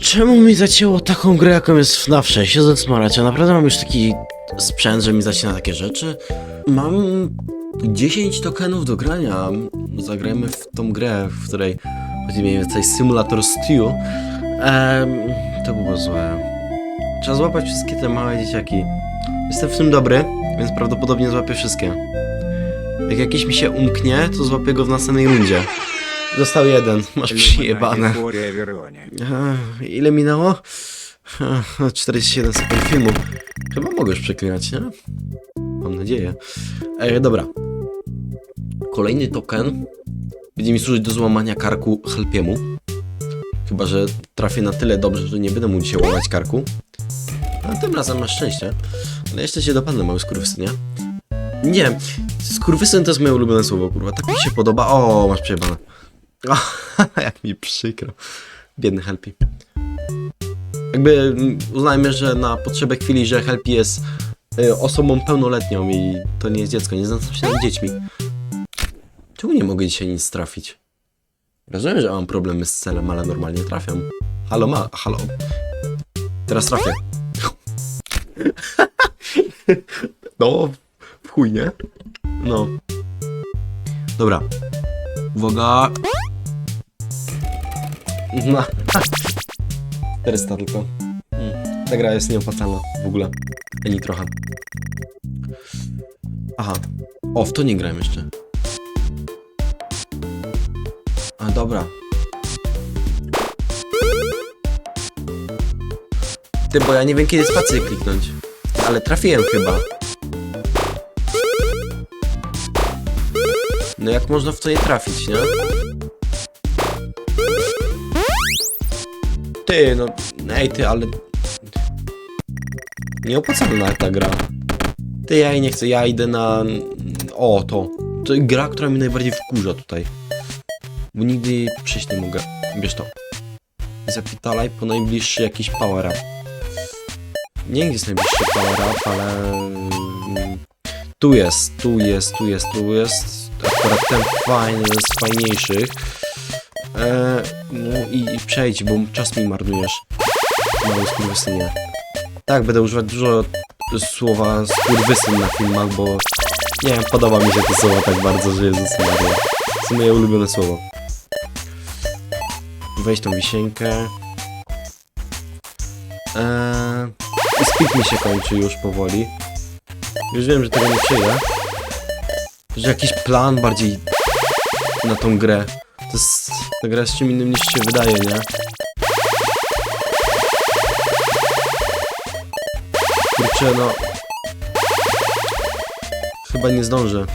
Czemu mi zacięło taką grę, jaką jest FNAF 6? Siedzę smarać, ja naprawdę mam już taki sprzęt, że mi zacina takie rzeczy. Mam 10 tokenów do grania. Zagrajmy w tą grę, w której chodzi mniej więcej symulator stew. Ehm, to było złe. Trzeba złapać wszystkie te małe dzieciaki. Jestem w tym dobry, więc prawdopodobnie złapię wszystkie. Jak jakiś mi się umknie, to złapię go w następnej rundzie. Został jeden. Masz przyjebane. Ile minęło? Ach, 47 sekund filmu. Chyba mogę już przeklinać, nie? Mam nadzieję. E, dobra. Kolejny token będzie mi służyć do złamania karku Helpiemu. Chyba, że trafię na tyle dobrze, że nie będę mógł dzisiaj łamać karku. A tym razem masz szczęście. Ale jeszcze się dopadnę, mały skurwysynie. Nie, skurwysyn to jest moje ulubione słowo, kurwa. Tak mi się podoba. O, masz przejebane. O, jak mi przykro. Biedny Helpi. Jakby mm, uznajmy, że na potrzebę chwili, że Helpi jest y, osobą pełnoletnią i to nie jest dziecko, nie znam się nad dziećmi. Czemu nie mogę dzisiaj nic trafić? Rozumiem, że mam problemy z celem, ale normalnie trafiam. Halo ma, halo. Teraz trafię. No, w chuj, nie? No. Dobra. Uwaga. No. 400 tylko. Hmm. Ta gra jest nieopłacalna w ogóle. Ani trochę. Aha. O, w to nie grałem jeszcze. A, dobra. Ty, bo ja nie wiem kiedy spację kliknąć. Ale trafiłem chyba. No jak można w to nie trafić, nie? Ty, no... Ej, ty, ale... Nieopłacalna ta gra. Ty, ja jej nie chcę, ja idę na... O, to. To gra, która mnie najbardziej wkurza tutaj. Bo nigdy jej przejść nie mogę. Bierz to. Zapitalaj po najbliższy jakiś power up. Nie jest najbliższy power up, ale... mm, Tu jest, tu jest, tu jest, tu jest. Akurat ten fajny z fajniejszych. E, no i, i przejdź, bo czas mi marnujesz. Mały skurwysynie. Tak, będę używać dużo słowa skurwysyn na filmach, bo nie wiem, podoba mi się to słowo tak bardzo, że Jezus Maria. To moje ulubione słowo. Weź tą wisienkę. Eee, I speed mi się kończy już powoli. Już wiem, że tego nie przyjdę. Że jakiś plan bardziej na tą grę. To jest... Ta gra jest czym innym niż się wydaje, nie? Kurczę, no... Chyba nie zdążę.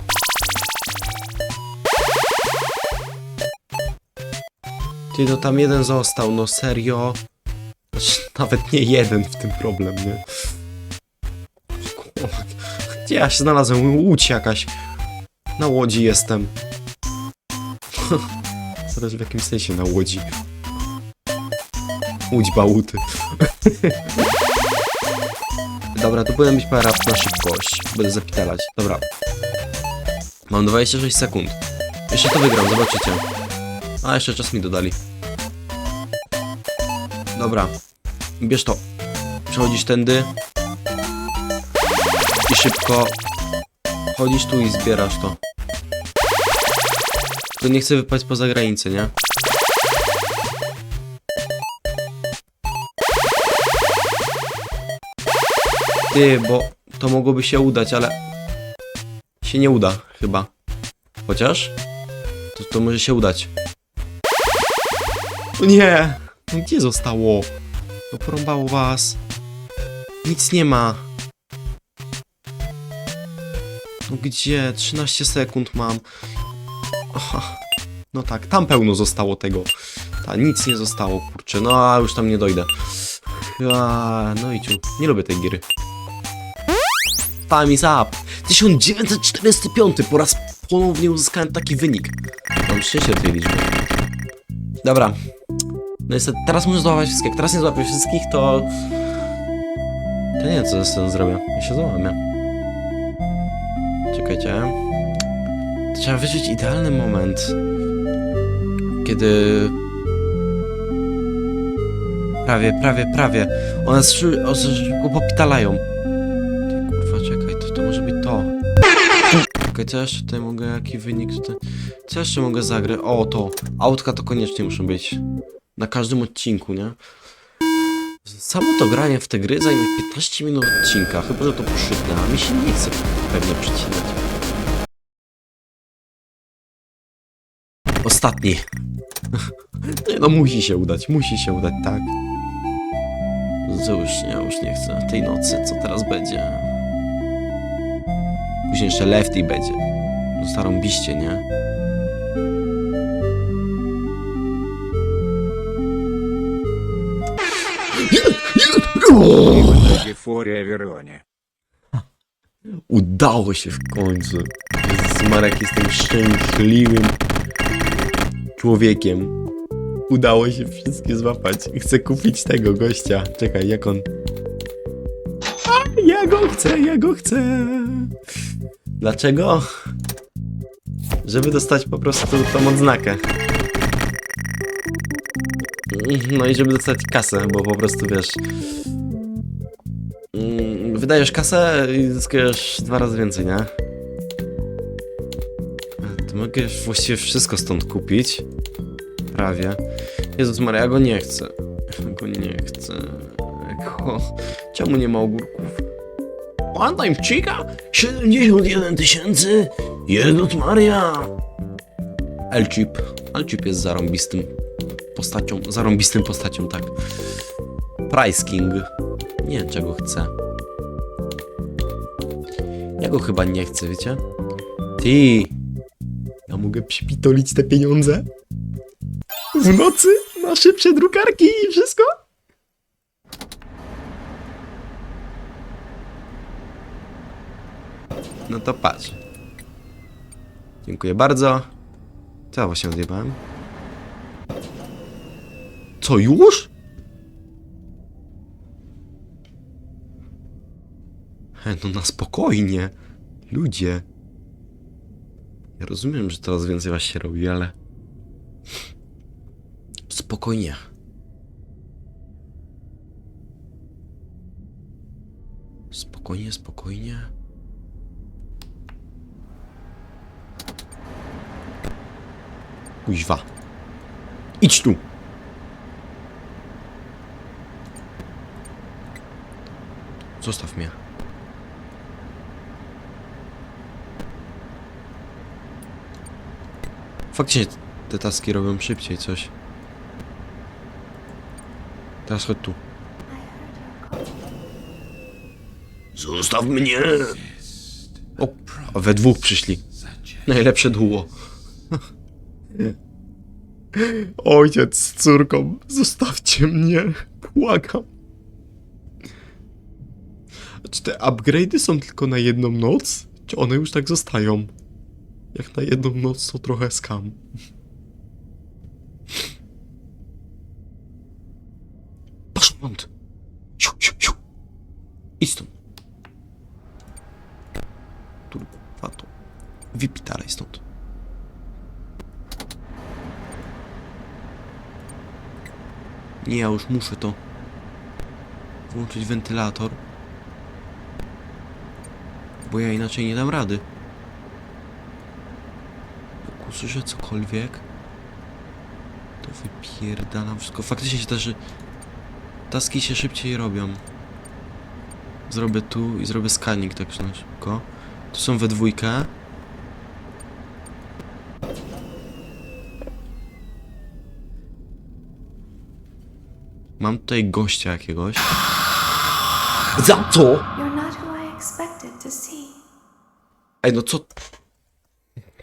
Ty, no tam jeden został, no serio? Znaczy, nawet nie jeden w tym problem, nie? Gdzie ja się znalazłem? Łódź jakaś. Na łodzi jestem. W jakimś sensie na łodzi. Łódź bałuty. Dobra, to powinien być parap na szybkość. Będę zapitalać. Dobra. Mam 26 sekund. Jeszcze to wygram, zobaczycie. A, jeszcze czas mi dodali. Dobra. Bierz to. Przechodzisz tędy. I szybko chodzisz tu i zbierasz to. Tylko nie chcę wypaść poza granicę, nie? Ty, bo to mogłoby się udać, ale się nie uda, chyba. Chociaż to, to może się udać. Nie! No gdzie zostało? No porąbało was. Nic nie ma. No gdzie? 13 sekund mam. Aha. No tak, tam pełno zostało tego. Ta, nic nie zostało, kurczę. No, a już tam nie dojdę. A, no i ciu. Nie lubię tej gry. Time is up. 1945 po raz ponownie uzyskałem taki wynik. Mam szczęście tej liczby. Dobra. No niestety, teraz muszę złapać wszystkich. Jak teraz nie złapię wszystkich, to... To nie wiem, co z tym zrobię. Ja się załamię. Czekajcie. Trzeba wyczuć idealny moment, kiedy Prawie, prawie, prawie. One szybko popitalają. Ty kurwa, czekaj, to, to może być to. Czekaj, co jeszcze tutaj mogę, jaki wynik tutaj? Co jeszcze mogę zagrać? O, to. Autka to koniecznie muszą być. Na każdym odcinku, nie? Samo to granie w te gry zajmie 15 minut odcinka, chyba że to poszytne, a mi się nie chce pewnie przycinać. ostatni. Nie no, musi się udać, musi się udać, tak. No cóż, ja już nie chcę tej nocy, co teraz będzie. Później jeszcze Lefty będzie. No starą biście, nie? Udało się w końcu. Jezus Marek, jestem szczęśliwym człowiekiem. Udało się wszystkie złapać. Chcę kupić tego gościa. Czekaj, jak on... A, ja go chcę, ja go chcę. Dlaczego? Żeby dostać po prostu tą odznakę. No i żeby dostać kasę, bo po prostu wiesz... Mm, Wydajesz kasę i zyskujesz dwa razy więcej, nie? To mogę właściwie wszystko stąd kupić. Prawie. Jezus Maria, ja go nie chcę. Ja go nie chcę. Go... Czemu nie ma ogórków? One time chica? 71 tysięcy? Jezus Maria! Elchip. Elchip jest zarąbistym postacią. Zarąbistym postacią, tak. Price King. Nie wiem, czego chcę. Ja go chyba nie chcę, wiecie? Ty! Ja mogę przypitolić te pieniądze? W nocy? Na szybsze drukarki i wszystko? No to patrz. Dziękuję bardzo. Co ja właśnie odjebałem? Co, już? He, no na spokojnie. Ludzie. Ja rozumiem, że coraz więcej was się robi, ale... Spokojnie. Spokojnie, spokojnie. Kuźwa. Idź tu. Zostaw mnie. Faktycznie te taski robią szybciej coś. Teraz chodź tu. Zostaw mnie! O, a we dwóch przyszli. Najlepsze duo. Ojciec z córką, zostawcie mnie. Błagam. Czy te upgrade'y są tylko na jedną noc? Czy one już tak zostają? Jak na jedną noc to trochę skam. Stąd! Siu, siu, siu. I stąd. Turbo, to. Wypitalaj stąd. Nie, ja już muszę to. Włączyć wentylator. Bo ja inaczej nie dam rady. Jak usłyszę cokolwiek, to wypierdalam wszystko. Faktycznie się też taski się szybciej robią. Zrobię tu i zrobię scanning tak szybko. Tu są we dwójkę. Mam tutaj gościa jakiegoś. Za co? I. Ej, no co?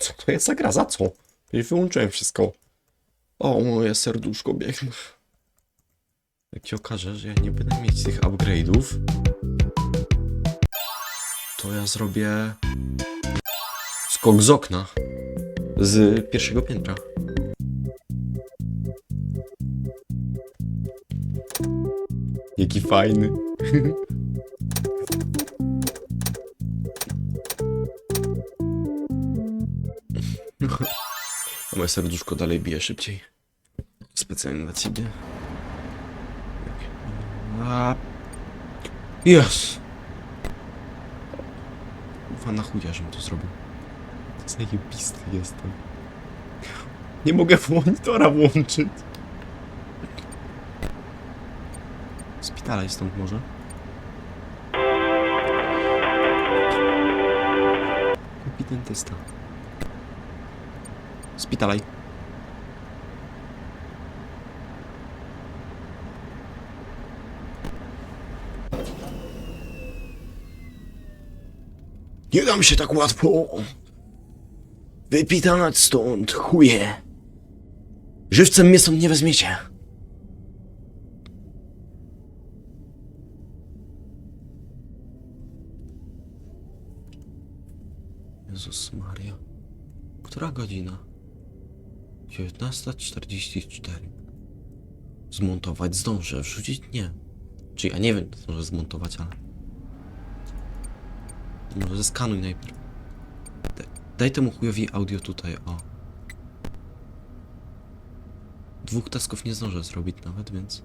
Co to jest za gra? Za co? Już wyłączyłem wszystko. O, moje serduszko biegnie. Jak się okaże, że ja nie będę mieć tych upgrade'ów, to ja zrobię skok z okna z pierwszego piętra. Jaki fajny. A moje serduszko dalej bije szybciej. Specjalnie dla ciebie. A... Yes! Ufa na chuja, żebym to zrobił. Zajebisty jestem. Nie mogę monitora włączyć. Spitalaj stąd może. Kupi dentysta. Spitalaj. Nie dam się tak łatwo. Wypitanać stąd, chuje. Żywcem mnie stąd nie weźmiecie. Jezus Maria. Która godzina? 19.44. Zmontować zdążę, wrzucić nie. Czy ja nie wiem, zdążę zmontować, ale... Może zeskanuj najpierw. Daj, temu chujowi audio tutaj, o. Dwóch tasków nie zdążę zrobić nawet, więc...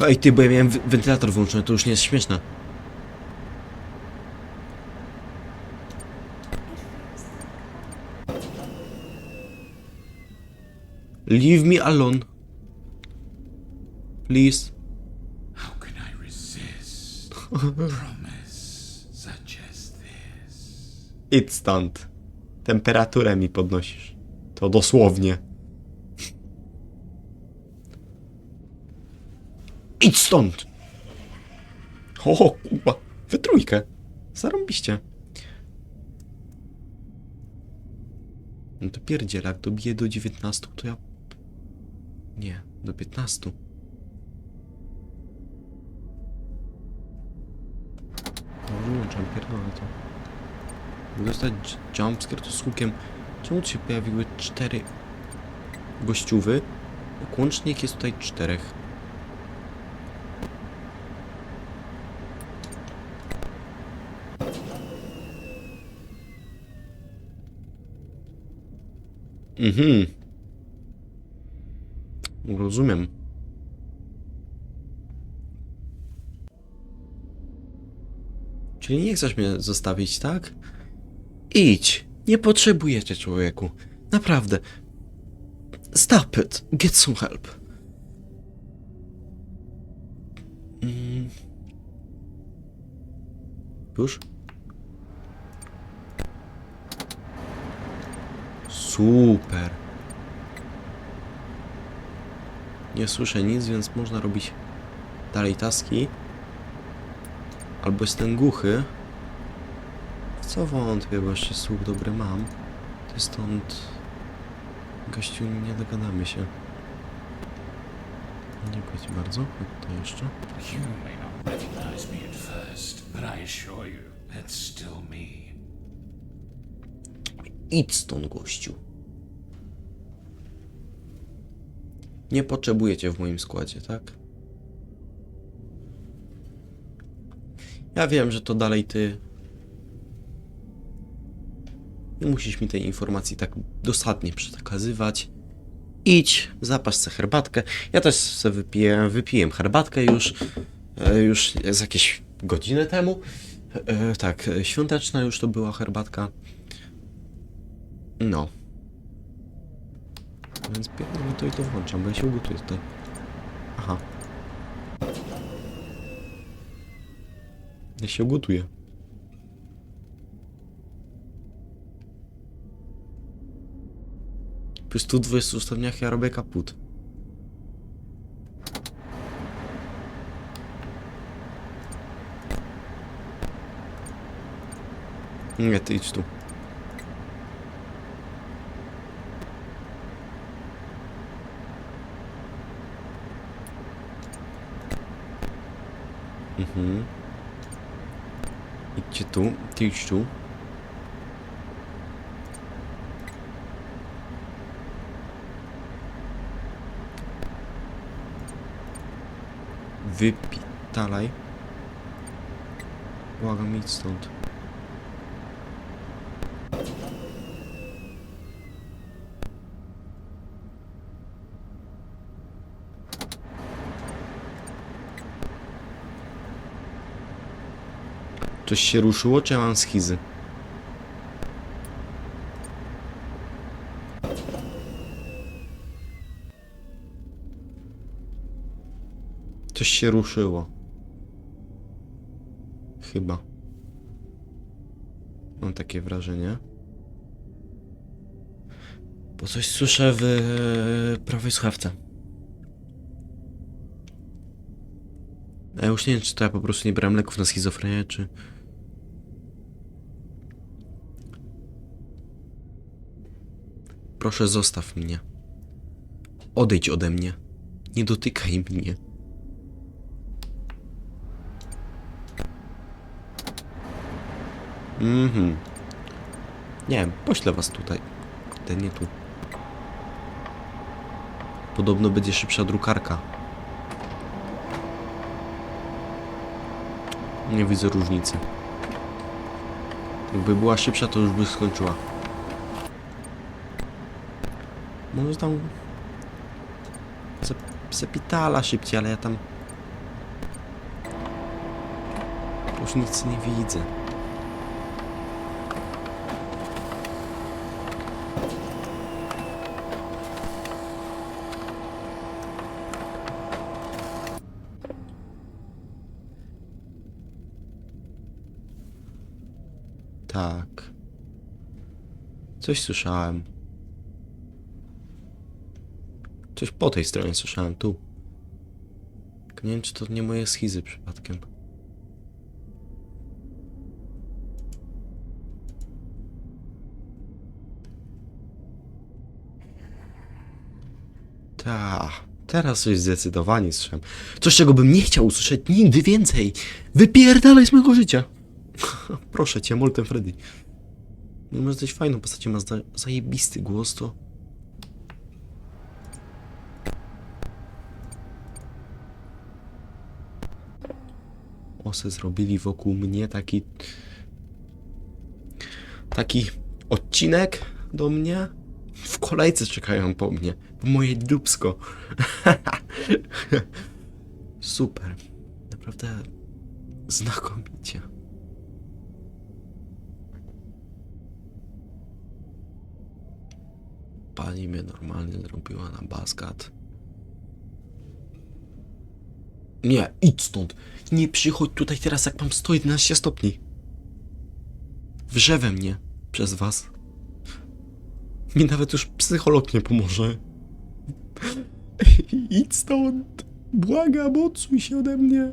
Ej ty, bo ja miałem wentylator włączony, to już nie jest śmieszne. Leave me alone. Please. How can I resist promise such as this? Idź stąd. Temperaturę mi podnosisz. To dosłownie. Idź stąd! O, kurwa. Wy trójkę. Zarąbiście. No to pierdziel, jak dobiję do 19, to ja... Nie, do 15. Wyłączam, pierdolę to. Dostać jumpscare to z hukiem. Czemu tu się pojawiły cztery gościówy? Jak łącznie ich jest tutaj czterech. Mhm. Rozumiem. Czyli nie chcesz mnie zostawić, tak? Idź. Nie potrzebujecie człowieku. Naprawdę. Stop it. Get some help. Mm. Już? Super. Nie słyszę nic, więc można robić dalej taski. Albo jestem głuchy. W co wątpię, bo jeszcze słuch dobry mam. To stąd... Gościu, nie dogadamy się. Dziękuję ci bardzo. Chodź tutaj jeszcze. You may not recognize me at first, but I assure you, that's still me. Idź stąd, gościu. Nie potrzebujecie w moim składzie, tak? Ja wiem, że to dalej ty. Nie musisz mi tej informacji tak dosadnie przekazywać. Idź, zapasz sobie herbatkę. Ja też sobie wypiję, herbatkę już. E, już z jakieś godzinę temu. E, tak, e, świąteczna już to była herbatka. No. Więc pierdolę to i to włączam, bo ja się ugotuję tutaj. Aha. Ja się ugotuję. Przy 120 stopniach ja robię kaput. Nie, ty idź tu. Mhm. Idźcie tu, ty idź tu. Wypitalaj. Błagam, idź stąd. Coś się ruszyło, czy ja mam schizy? Coś się ruszyło. Chyba. Mam takie wrażenie. Bo coś słyszę w e, prawej słuchawce. A ja już nie wiem, czy to ja po prostu nie brałem leków na schizofrenię, czy... Proszę zostaw mnie. Odejdź ode mnie. Nie dotykaj mnie. Mhm. Nie wiem, poślę was tutaj. Ten nie tu. Podobno będzie szybsza drukarka. Nie widzę różnicy. Jakby była szybsza, to już by skończyła. Może tam... Zap- Zapitala szybciej, ale ja tam... Już nic nie widzę. Tak. Coś słyszałem. Coś po tej stronie słyszałem, tu. Tylko nie wiem, czy to nie moje schizy przypadkiem. Ta, teraz coś zdecydowanie słyszałem. Coś, czego bym nie chciał usłyszeć nigdy więcej. Wypierdalaj z mojego życia. Proszę cię, Molten Freddy. Mimo, że jesteś fajną postacią, ma za zajebisty głos, to... Osy zrobili wokół mnie taki... Taki odcinek do mnie. W kolejce czekają po mnie. W moje dupsko. Super. Naprawdę znakomicie. Pani mnie normalnie zrobiła na baskat. Nie, idź stąd. Nie przychodź tutaj teraz, jak mam 111 stopni. Wrze we mnie przez was. Mi nawet już psycholog nie pomoże. Idź stąd. Błagam, odsuń się ode mnie.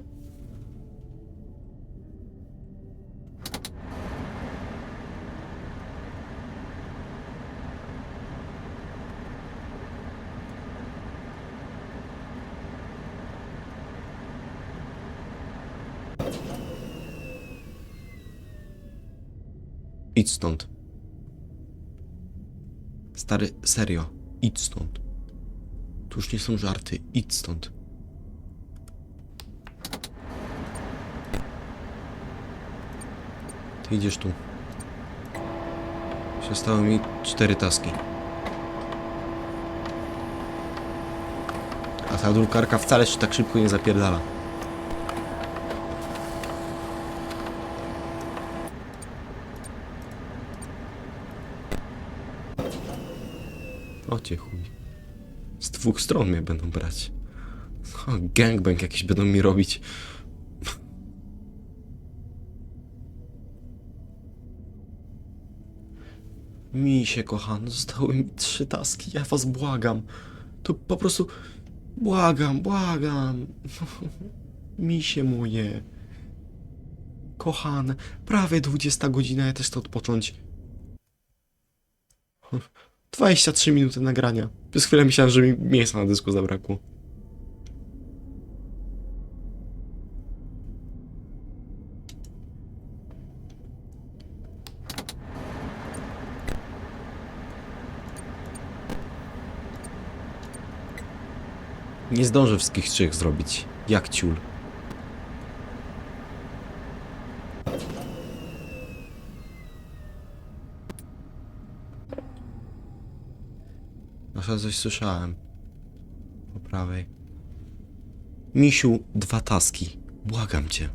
Idź stąd. Stary, serio, idź stąd. Tu już nie są żarty, idź stąd. Ty idziesz tu. Zostały mi cztery taski. A ta drukarka wcale się tak szybko nie zapierdala. O cię chuj. Z dwóch stron mnie będą brać. O, gangbang jakiś będą mi robić. Misie, kochany, zostały mi trzy taski. Ja was błagam. To po prostu... Błagam, błagam. Misie moje. Kochane, prawie 20 godzina, ja też chcę odpocząć. 23 minuty nagrania. Przez chwilę myślałem, że mi miejsca na dysku zabrakło. Nie zdążę wszystkich trzech zrobić. Jak ciul. Może coś słyszałem. Po prawej. Misiu, dwa taski. Błagam cię.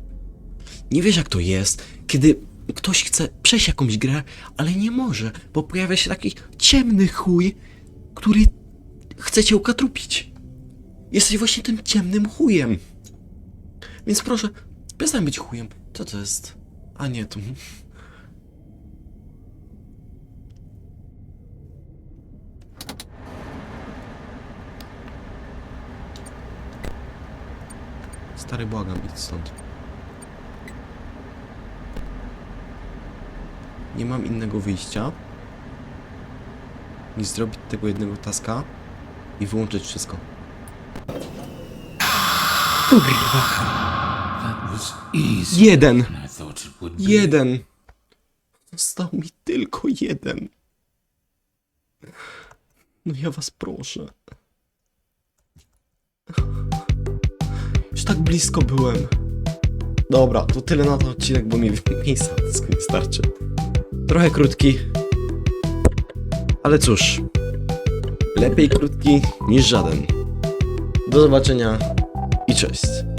Nie wiesz jak to jest, kiedy ktoś chce przejść jakąś grę, ale nie może, bo pojawia się taki ciemny chuj, który chce cię ukatrupić. Jesteś właśnie tym ciemnym chujem. Więc proszę, przestań być chujem. Co to jest? A nie, to... Stary, błagam, idź stąd. Nie mam innego wyjścia niż zrobić tego jednego taska i wyłączyć wszystko. Jeden! Jeden! Został mi tylko jeden. No ja was proszę. Tak blisko byłem. Dobra, to tyle na ten odcinek, bo mi miejsca nie starczy. Trochę krótki. Ale cóż. Lepiej krótki niż żaden. Do zobaczenia i cześć.